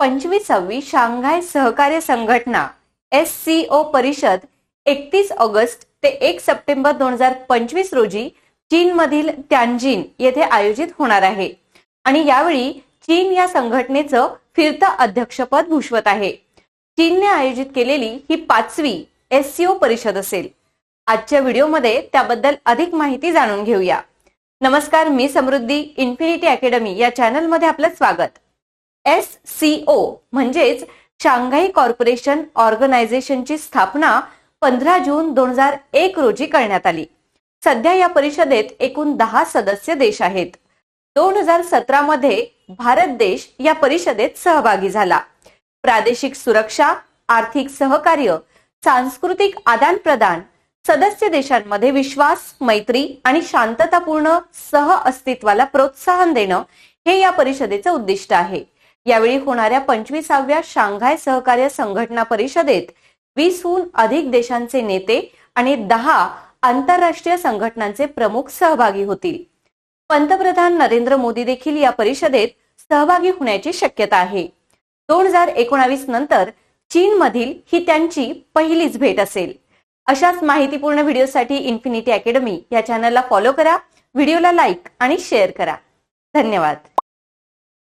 पंचवीसावी Shanghai सहकार्य संघटना S C ओ परिषद एकतीस ऑगस्ट ते एक सप्टेंबर दोन हजार पंचवीस रोजी चीनमधील त्यांजिन येथे आयोजित होणार आहे. आणि यावेळी चीन या संघटनेचं फिरतं अध्यक्षपद भूषवत आहे. चीनने आयोजित केलेली ही पाचवी एस सी ओ परिषद असेल. आजच्या व्हिडिओमध्ये त्याबद्दल अधिक माहिती जाणून घेऊया. नमस्कार मी समृद्धी इन्फिनिटी अकॅडमी या चॅनलमध्ये आपलं स्वागत. एस सी ओ म्हणजेच शांघाई कॉर्पोरेशन ऑर्गनायझेशनची स्थापना पंधरा जून दोन हजार एक रोजी करण्यात आली. सध्या या परिषदेत एकूण दहा सदस्य देश आहेत. दोन हजार सतरा मध्ये भारत देश या परिषदेत सहभागी झाला. प्रादेशिक सुरक्षा आर्थिक सहकार्य सांस्कृतिक आदान प्रदान सदस्य देशांमध्ये विश्वास मैत्री आणि शांततापूर्ण सह अस्तित्वाला प्रोत्साहन देणं हे या परिषदेचं उद्दिष्ट आहे. यावेळी होणाऱ्या पंचवीसाव्या शांघाय सहकार्य संघटना परिषदेत वीसहून अधिक देशांचे नेते आणि दहा आंतरराष्ट्रीय संघटनांचे प्रमुख सहभागी होतील. पंतप्रधान नरेंद्र मोदी देखील या परिषदेत सहभागी होण्याची शक्यता आहे. दोन हजार एकोणावीस नंतर चीनमधील ही त्यांची पहिलीच भेट असेल. अशाच माहितीपूर्ण व्हिडिओसाठी इन्फिनिटी अकॅडमी या चॅनलला फॉलो करा व्हिडिओला लाईक आणि शेअर करा. धन्यवाद.